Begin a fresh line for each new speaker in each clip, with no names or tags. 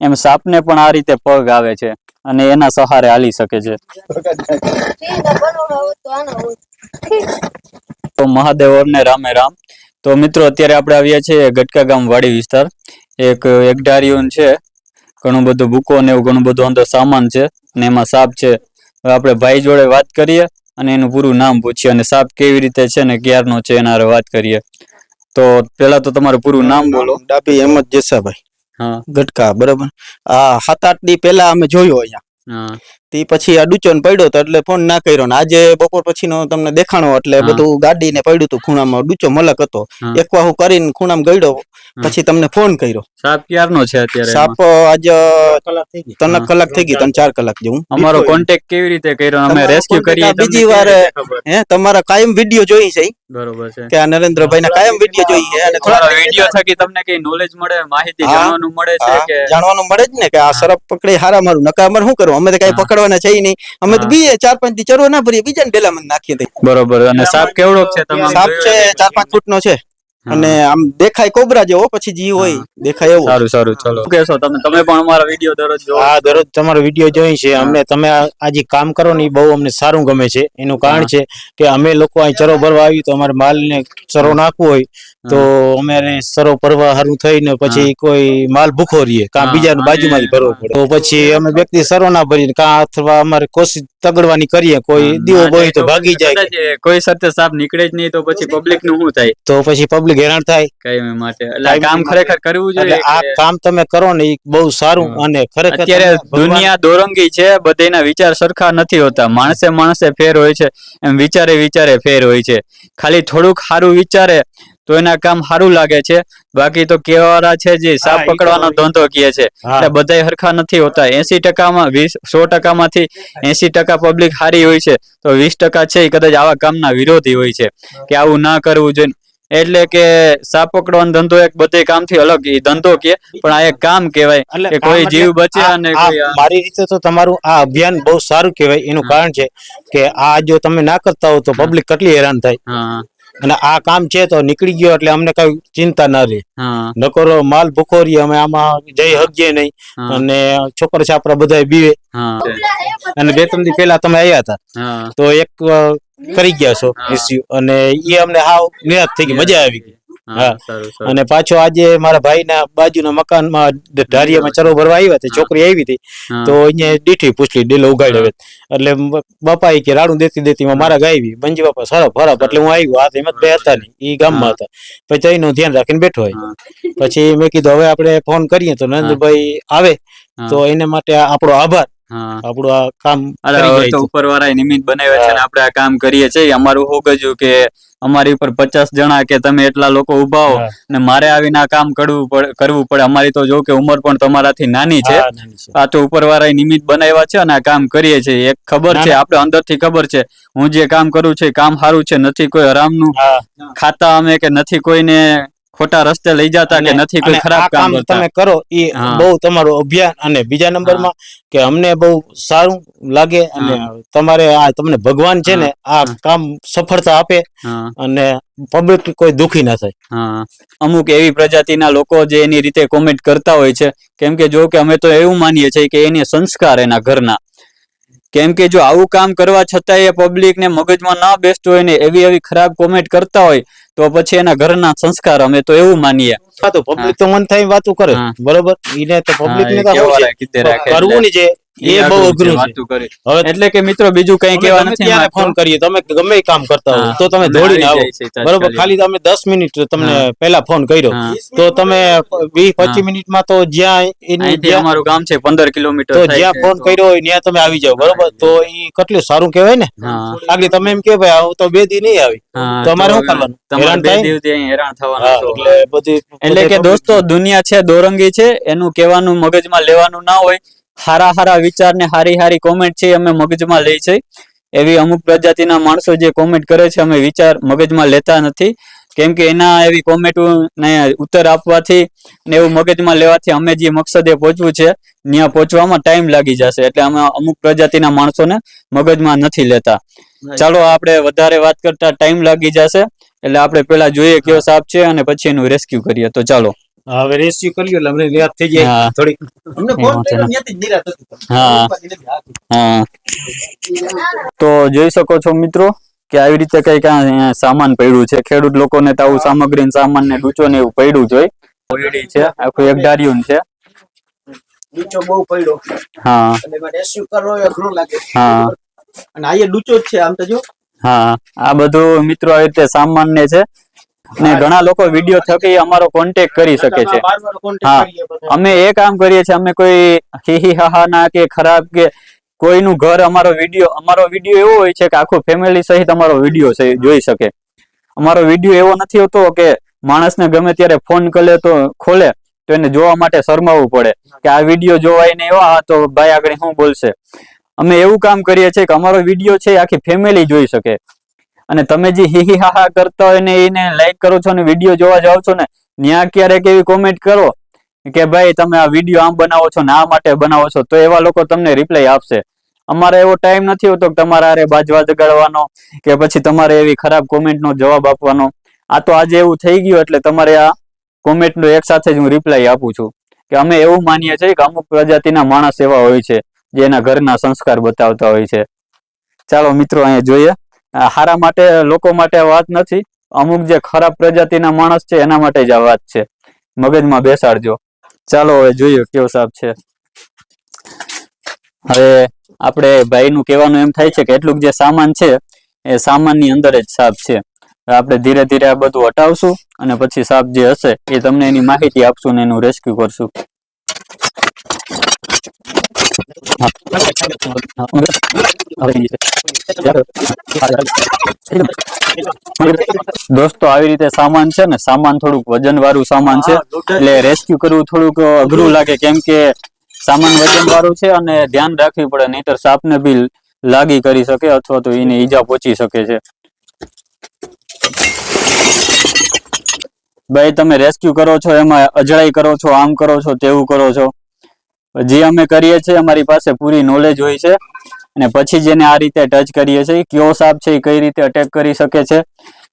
એમ સાપને પણ આ રીતે પગ આવે છે અને એના સહારે હાલી શકે છે. તો મહાદેવ ને રામે રામ. તો મિત્રો, અત્યારે આપણે આવ્યા છીએ ગટકા ગામ વાડી વિસ્તાર. એક એકડારિયું છે, ઘણું બધું બુકો ને એવું ઘણું બધું અંદર સામાન છે અને એમાં સાપ છે. હવે આપણે ભાઈ જોડે વાત કરીએ અને એનું પૂરું નામ પૂછીએ અને સાપ કેવી રીતે છે ને ક્યારનો છે એના વાત કરીએ. તો પેલા તો તમારું પૂરું નામ બોલો.
ડાબી અહેમદ જેસાભાઈ. ગટકા બરોબર. આ સાત આઠ દી પહેલા અમે જોયો અહીંયા. તે પછી આ ડૂચો ને પડ્યો તો એટલે ફોન ના કર્યો ને. આજે બપોર પછીનો તમને દેખાણો એટલે બધું ગાડી ને પડ્યું હતું ખૂણામાં. ડૂચો મલક હતો.
હા.
એક વાહુ કરીને ખૂણામાં ગયડો
હા.
પછી તમને ફોન કર્યો.
સાપ ક્યારનો છે અત્યારે
સાપ આજ ત્રણ કલાક થઈ ગઈ ત્રણ ચાર કલાક જેવું.
અમારો કોન્ટેક્ટ કેવી રીતે કર્યો અમે રેસ્ક્યુ કરીએ
બીજી વાર હે તમારા કાયમ વીડિયો જોઈ છે.
બરોબર છે.
કે આ નરેન્દ્રભાઈ ના કાયમ વીડિયો જોઈ છે અને થોડા
વીડિયો થકી તમને કઈ નોલેજ મળે માહિતી જાણવાનું મળે છે કે
જાણવાનું મળે જ ને કે આ સરપ પકડે હારા મારું. નકા અમારે શું કરું અમે તો કઈ
હા.
પકડવાના છે નહીં અમે તો બીએ ચાર પાંચથી ચરવો ના ભરીએ બીજા ને પેલા મને નાખીએ દઈએ.
બરોબર અને સાપ કેવડો છે તમે
સાપ છે ચાર પાંચ ફૂટ નો છે. અને આમ દેખાય કોબરા જેવો પછી જી હોય. દેખાય એવો.
સારું સારું ચલો. શું કહેશો તમે? તમે પણ અમારા વીડિયો દરરોજ જોવો.
હા દરરોજ તમારો વીડિયો જોઈ છે. અમને તમે આ આ જે કામ કરો ને એ બહુ અમને સારું ગમે છે. એનું કારણ છે કે અમે લોકો અહીં ચરો ભરવા આવી તો અમારે માલને ચરો નાખવો હોય તો અમે સરો ભરવા સારું થઈને પછી કોઈ માલ ભૂખો રહીએ. કાં બીજાનું
અને-
બાજુમાંથી ભરવો પડે. તો પછી અમે વ્યક્તિ સરો ના ભરીએ. કાં અથવા અમારે કોશિશ તગડવાની કરીએ કોઈ દીવો બોય તો ભાગી જાય.
કોઈ સાથે સાપ નીકળે જ નહીં તો પછી પબ્લિકનું શું થાય?
તો પછી પબ્લિક હેરાન થાય.
કઈ માટે? એટલે કામ ખરેખર કરવું જોઈએ
આ કામ તમે કરો ને એ બહુ સારું અને ખરેખર
અત્યારે દુનિયા દોરંગી છે બધાના વિચાર સરખા નથી હોતા. માણસે માણસે ફેર હોય છે એમ વિચારે વિચારે ફેર હોય છે. ખાલી થોડુંક સારું વિચારે તો એના કામ સારું લાગે છે. બાકી તો કેવારા છે જે સાપ પકડવાનો ધંધો કહે છે. એટલે બધાય હરખા નથી હોતા. એસી ટકામાં વીસ સો ટકામાંથી એસી ટકા પબ્લિક સારી હોય છે. તો વીસ ટકા છે એ કદાચ આવા કામના વિરોધી હોય છે. કે આવું ના કરવું જોઈએ. એટલે કે સાપ પકડવાનો ધંધો એક બધે કામથી અલગ ધંધો કે પણ આ એક કામ કહેવાય કે કોઈ જીવ બચે અને
મારી રીતે તો તમારું આ અભિયાન બહુ સારું કહેવાય. એનું કારણ છે કે આ જો તમે ના કરતા હો તો પબ્લિક કેટલી હેરાન થાય. અને આ કામ છે તો નીકળી ગયો એટલે અમને કઈ ચિંતા ના રહે. નકરો માલ ભૂખો રહીએ અમે આમાં જઈ હગીએ નહીં. અને છોકરા છાપરા બધા બીવે. અને બે ત્રણ દી પહેલા તમે આવ્યા હતા. તો એક કરી ગયા છો અને એ અમને હાવ નિરાશ થઈ ગઈ. મજા આવી ગઈ.
હા. સારું સારું.
અને પાછો આજે મારા ભાઈના બાજુના મકાનમાં ઢારિયામાં ચરો ભરવા આવ્યા છોકરી આવી હતી. તો અહીંયા દીઠી પૂછલી ડેલો ઉગાડ્યો એટલે બાપા કે રાડું દેતી દેતી માં મારા ગાયવી બંજી બાપા સરફ ફરફ એટલે હું આવ્યો હાથ એમ જ બે હતા નહીં ઈ ગામમાં હતા. પછી એનું ધ્યાન રાખીને બેઠો હોય. પછી મેં કીધું હવે આપણે ફોન કરીએ. તો નંદભાઈ આવે. તો એને માટે આપણો આભાર. આપણું આ કામ
ઉપર વાળા નિમિત્ત બનાવ્યા છે. આપણે આ કામ કરીએ છીએ. અમારું શું ગજું કે અમારી ઉપર પચાસ જણા કે તમે એટલા લોકો ઊભા હો
હા.
ને મારે આવીને આ કામ કરવું પડે કરવું પડે. અમારી તો જો કે ઉંમર પણ તમારાથી નાની છે.
હા.
આ તો ઉપર વાળા નિમિત્ત બનાવ્યા છે અને આ કામ કરીએ છીએ. એક ખબર છે. આપણે અંદરથી ખબર છે. હું જે કામ કરું છું કામ સારું છે. નથી કોઈ હરામનું
નું
ખાતા અમે કે નથી કોઈને ખોટા રસ્તે લઈ જતા કે નથી કોઈ ખરાબ કામ કરતા.
તમે કરો એ બહુ તમારો અભિયાન અને બીજા નંબરમાં કે અમને બહુ સારું લાગે અને તમારે આ તમને ભગવાન છે ને આ કામ સફળતા આપે અને પબ્લિક કોઈ દુખી ના થાય.
અમુક એવી પ્રજાતિના લોકો જે એની રીતે કોમેન્ટ કરતા હોય છે કેમ કે જો કે અમે તો એવું માનીએ છીએ કે એની સંસ્કાર એના ઘરના. કેમ કે જો આવું કામ કરવા છતાંય એ પબ્લિક ને મગજમાં ના બેસતું હોય ને એવી એવી ખરાબ કોમેન્ટ કરતા હોય તો પછી એના ઘરના સંસ્કાર અમે તો એવું માનીએ.
તો પબ્લિક તો મન થાય વાતું કરે. બરોબર? એને તો પબ્લિક ને કરવું છે.
એ
બહુ
અઘરું છે.
હવે
એટલે કે મિત્રો બીજું કઈ
કેવા
કહેવા નથી
ત્યારે ફોન કરીએ. તમે ગમે કામ કરતા હો તો તમે દોડીને
આવો.
બરોબર ખાલી તમે દસ મિનિટ તમને
હા.
પહેલા ફોન કર્યો. તો તમે વીસ
હા.
પચીસ મિનિટમાં તો જ્યાં એની
અમારું ગામ છે પંદર કિલોમીટર
તો જ્યાં ફોન કર્યો હોય ત્યાં તમે આવી જાઓ બરોબર? તો એ કેટલું સારું કહેવાય ને?
હા.
આગળ તમે એમ કે ભાઈ આવું તો બે દી નહીં આવી. તો અમારે શું કરવાનું? હેરાન થાય?
હેરાન થવાનું
એટલે બધી
એટલે કે દોસ્તો દુનિયા છે દોરંગી છે એનું કહેવાનું મગજમાં લેવાનું ના હોય. હારા હારા વિચાર ને હારી હારી કોમેન્ટ છે અમે મગજમાં લઈ છે. એવી અમુક પ્રજાતિના માણસો જે કોમેન્ટ કરે છે અમે વિચાર મગજમાં લેતા નથી. કેમ કે એના એવી કોમેન્ટ ઉત્તર આપવાથી ને એવું મગજમાં લેવાથી અમે જે મકસદે પહોંચવું છે ત્યાં પહોંચવામાં ટાઈમ લાગી જશે. એટલે અમે અમુક પ્રજાતિના માણસોને મગજમાં નથી લેતા. ચાલો આપણે વધારે વાત કરતા ટાઈમ લાગી જશે. એટલે આપણે પેલા જોઈએ કયો સાપ છે અને પછી એનું રેસ્ક્યુ કરીએ. તો ચાલો.
હવે રેસ્ક્યુ કરી લ્યો અમને યાદ થઈ જાય થોડી
અમને ફોન કર્યો. ત્યાંથી જ હતી.
હા. તો જોઈ શકો છો મિત્રો કે આવી રીતે કઈ કઈ સામાન પડ્યું છે. ખેડૂત લોકોને તો આવું સામગ્રી ને સામાન ને ડૂચો ને એવું પડ્યું જ હોય. ઓયડી છે. આખું એક ડાર્યું છે.
ડૂચો બહુ પડ્યો.
હા.
અને એમાં રેસ્ક્યુ કરવો એ અઘરો લાગે.
હા.
અને આ ડૂચો જ છે આમ તો જો.
હા. આ બધું મિત્રો આવી રીતે સામાન ને છે. ને ઘણા લોકો વીડિયો થકી અમારો કોન્ટેક્ટ કરી શકે છે. હા. અમે એ કામ કરીએ છીએ અમે કોઈ હિહી હા હા ના કે ખરાબ કે કોઈનું ઘર અમારો વીડિયો અમારો વીડિયો એવો હોય છે કે આખું ફેમિલી સહિત અમારો વીડિયો જોઈ શકે. અમારો વીડિયો એવો નથી હોતો કે માણસને ગમે ત્યારે ફોન કરે તો ખોલે તો એને જોવા માટે શરમાવવું પડે કે આ વીડિયો જોવાય ને એવા તો ભાઈ આગળ શું બોલશે? અમે એવું કામ કરીએ છીએ કે અમારો વીડિયો છે આખી ફેમિલી જોઈ શકે. અને તમે જે હિહી હાહા કરતા હોય ને એને લાઈક કરો છો ને વીડિયો જોવા જાઓ છો ને ત્યાં ક્યારેક એવી કોમેન્ટ કરો? કે ભાઈ તમે આ વીડિયો આમ બનાવો છો ને આ માટે બનાવો છો, તો એવા લોકો તમને રિપ્લાય આપશે. અમારે એવો ટાઈમ નથી હોતો કે તમારે આરે બાજવા જગાડવાનો કે પછી તમારે એવી ખરાબ કોમેન્ટનો જવાબ આપવાનો. આ તો આજે એવું થઈ ગયું એટલે તમારે આ કોમેન્ટનો એક સાથે જ હું રિપ્લાય આપું છું. કે અમે એવું માનીએ છીએ કે અમુક પ્રજાતિના માણસ એવા હોય છે, જે એના ઘરના સંસ્કાર બતાવતા હોય છે. ચાલો મિત્રો, અહીંયા જોઈએ. હારા માટે, લોકો માટે વાત નથી. અમુક જે ખરાબ પ્રજાતિના માણસ છે, એના માટે જ આ વાત છે. મગજમાં બેસાડજો. ચાલો હવે જોઈએ કેવો સાપ છે. હવે આપણે ભાઈનું કહેવાનું એમ થાય છે કે એટલું જે સામાન છે, એ સામાનની અંદર જ સાપ છે. આપણે ધીરે ધીરે આ બધું હટાવશું અને પછી સાપ જે હશે, એ તમને એની માહિતી આપશું ને એનું રેસ્ક્યુ કરશું. દોસ્તો આવી રીતે સામાન છે ને સામાન થોડુંક વજન વાળું સામાન છે. એટલે રેસ્ક્યુ કરવું થોડુંક અઘરું લાગે કેમ કે સામાન વજન વાળું છે અને ધ્યાન રાખવી પડે નહીતર સાપને બી લાગી કરી શકે અથવા તો એને ઈજા પહોંચી શકે છે. ભાઈ તમે રેસ્ક્યુ કરો છો એમાં અજળાઈ કરો છો આમ કરો છો તેવું કરો છો? જે અમે કરીએ છીએ, અમારી પાસે પૂરી નોલેજ હોય છે. અને પછી જેને આ રીતે ટચ કરીએ છીએ કયો સાપ છે, એ કઈ રીતે અટેક કરી શકે છે,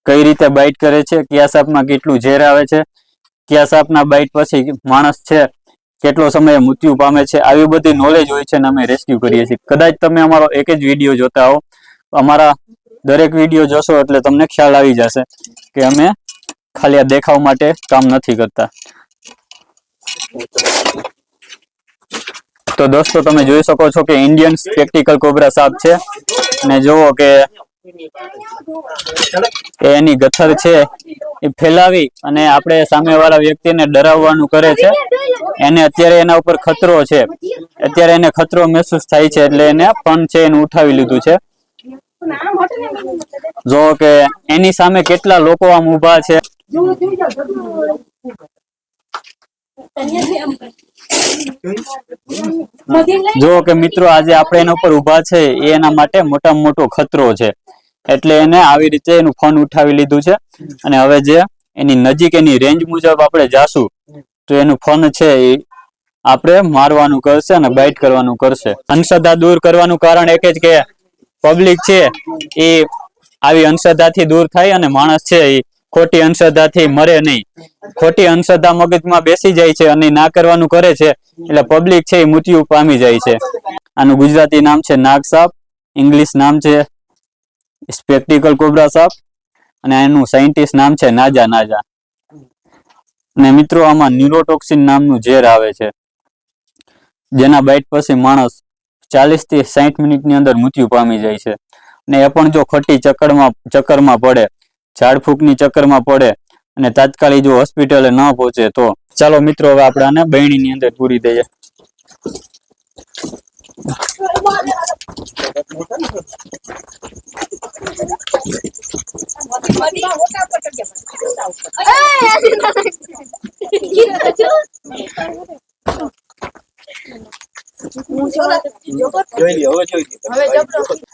કઈ રીતે બાઇટ કરે છે, કયા સાપમાં કેટલું ઝેર આવે છે, કયા સાપના બાઇટ પછી માણસ છે, કેટલો સમય મૃત્યુ પામે છે, આવી બધી નોલેજ હોય છે અને અમે રેસ્ક્યુ કરીએ છીએ. કદાચ તમે અમારો એક જ વીડિયો જોતા હો. અમારા દરેક વીડિયો જોશો એટલે તમને ખ્યાલ આવી જશે કે અમે ખાલી આ દેખાવ માટે કામ નથી કરતા. તો દોસ્તો, તમે જોઈ શકો છો કે ઇન્ડિયન સ્પેક્ટિકલ કોબરા સાપ છે. અને જુઓ કે એની ગથર છે, એ ફેલાવી અને આપણે સામેવાળા વ્યક્તિને ડરાવવાનું કરે છે. એને અત્યારે એના ઉપર ખતરો છે. અત્યારે એને ખતરો મહેસૂસ થાય છે એટલે એને પણ છે એને ઉઠાવી લીધું છે. જો કે એની સામે કેટલા લોકો આમ ઊભા છે. જો કે મિત્રો, આજે આપણે એના ઉપર ઊભા છે એના માટે મોટામાં મોટો ખતરો છે. એટલે એને આવી રીતે એનું ફોન ઉઠાવી લીધું છે. અને હવે જે એની નજીક એની રેન્જ મુજબ આપણે જાશું, તો એનું ફોન છે એ આપણે મારવાનું કરશે અને બાઇટ કરવાનું કરશે. અંધશ્રદ્ધા દૂર કરવાનું કારણ એક જ કે પબ્લિક છે એ આવી અંધશ્રદ્ધાથી દૂર થાય અને માણસ છે એ ખોટી અંધશ્રદ્ધાથી મરે નહીં. ખોટી અંશધા મગજમાં બેસી જાય છે અને ના કરવાનું કરે છે, એટલે પબ્લિક છે એ મૃત્યુ પામી જાય છે. આનું ગુજરાતી નામ છે નાગ સાપ ઇંગ્લિશ નામ છે સ્પેક્ટિકલ કોબરા સાપ, અને એનું સાયન્ટિસ્ટ નામ છે નાજા નાજા. અને મિત્રો આમાં ન્યુરોટોક્સિન નામનું ઝેર આવે છે. જેના બાઇટ પછી માણસ ચાલીસથી સાહીઠ મિનિટની અંદર મૃત્યુ પામી જાય છે. ને એ પણ જો ખોટી ચક્કરમાં ચક્કરમાં પડે ઝાડફૂંકની ચક્કરમાં પડે અને તાત્કાલિક જો હોસ્પિટલે ન પહોંચે તો. ચાલો મિત્રો હવે આપણે આને બહેણીની અંદર પૂરી દઈએ.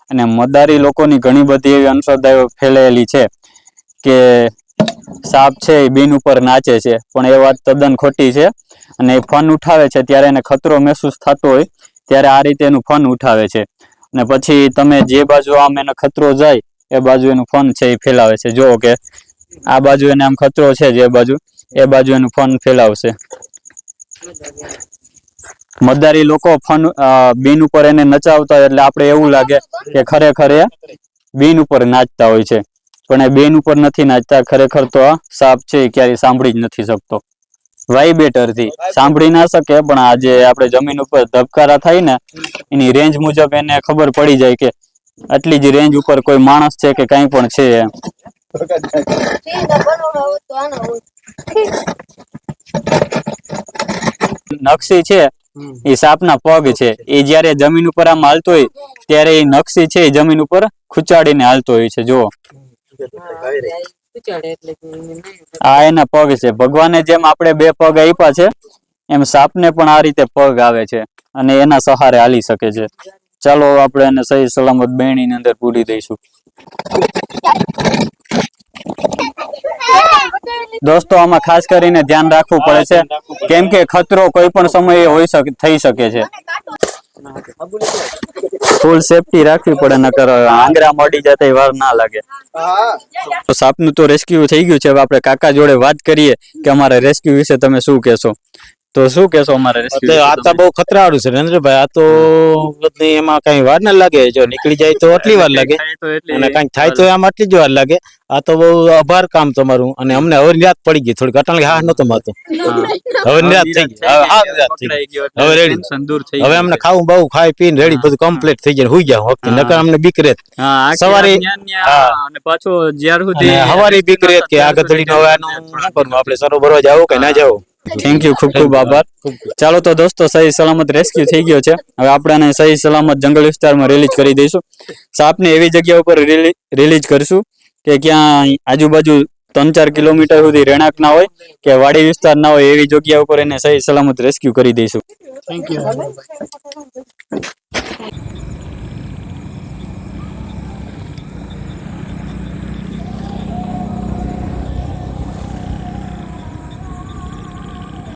અને મદારી લોકોની ઘણી બધી એવી અંશદાયો ફેલાયેલી છે. કે સાપ છે એ બીન ઉપર નાચે છે. પણ એ વાત તદ્દન ખોટી છે અને એ ફન ઉઠાવે છે ત્યારે એને ખતરો મહેસૂસ થતો હોય ત્યારે આ રીતે એનું ફન ઉઠાવે છે. અને પછી તમે જે બાજુ આમ એને ખતરો જાય એ બાજુ એનું ફન છે એ ફેલાવે છે. જો કે આ બાજુ એને આમ ખતરો છે જે બાજુ, એ બાજુ એનું ફન ફેલાવશે. મદારી લોકો ફન બીન ઉપર એને નચાવતા હોય એટલે આપણે એવું લાગે કે ખરેખર એ બીન ઉપર નાચતા હોય છે. પણ એ બેન ઉપર નથી નાચતા, ખરેખર તો આ સાપ છે ક્યારેય સાંભળી જ નથી શકતો. વાઇબ્રેટરથી સાંભળી ના શકે, પણ આજે આપણે જમીન ઉપર ધબકારા થાય ને, એની રેન્જ મુજબ એને ખબર પડી જાય કે આટલી જ રેન્જ ઉપર કોઈ માણસ છે કે કઈ પણ છે નકશી છે, એ સાપના પગ છે. એ જ્યારે જમીન ઉપર આમ હાલતો હોય, ત્યારે એ નકશી છે જમીન ઉપર ખૂંચાડીને હાલતો હોય છે, જુઓ. આ પગ છે. ભગવાને જેમ આપણે બે પગ આપ્યા છે, એમ સાપને પણ આ રીતે પગ આવે છે અને એના સહારે હાલી શકે છે. ચાલો આપણે એને સહી સલામત બેણીની અંદર પૂરી દઈશું. દોસ્તો, આમાં ખાસ કરીને ધ્યાન રાખવું પડે છે. કેમ કે ખતરો કોઈ પણ સમયે હોઈ શકે, થઈ શકે છે. ફૂલ સેફટી રાખવી પડે નકર આંગળા મળી જતા વાર ના લાગે. તો સાપનું તો રેસ્ક્યુ થઈ ગયું છે. હવે આપણે કાકા જોડે વાત કરીએ કે અમારા રેસ્ક્યુ વિશે તમે શું કહેશો? તો શું કહેશો અમારે
આ તો બહુ ખતરાવાળું છે નરેન્દ્રભાઈ. આ તો બધી એમાં કઈ વાર ના લાગે. જો નીકળી જાય તો આટલી વાર લાગે. અને કઈ થાય તો આમ આટલી જ વાર લાગે. આ તો બહુ આભાર કામ તમારું. અને અમને હવે રાત પડી ગઈ. થોડી અટાણે હા નતો માતો હવે નિરાત થઈ ગઈ. હવે હા નિરાત થઈ ગઈ. હવે અમને ખાવું બહુ ખાઈ પીને રેડી બધું કમ્પ્લીટ થઈ જાય. હુઈ ગયા વખતે. નકર અમને બીક રહેત સવારે-.
અને પાછો જ્યાર સુધી
અને હવારે બીક રહેત કે આ ગધડી હવે આનું શું કરવું આપણે સરો ભરવા જાવ કે ના જાવ?
થેન્ક યુ ખૂબ ખૂબ આભાર. ચાલો તો દોસ્તો સહી સલામત રેસ્ક્યુ થઈ ગયો છે. હવે આપણે સહી સલામત જંગલ વિસ્તારમાં રિલીઝ કરી દઈશું. સાપને એવી જગ્યા ઉપર રિલીઝ કરીશું કે ક્યાં આજુબાજુ ત્રણ ચાર કિલોમીટર સુધી રહેણાંક ના હોય કે વાડી વિસ્તાર ના હોય એવી જગ્યા ઉપર એને સહી સલામત રેસ્ક્યુ કરી દઈશું.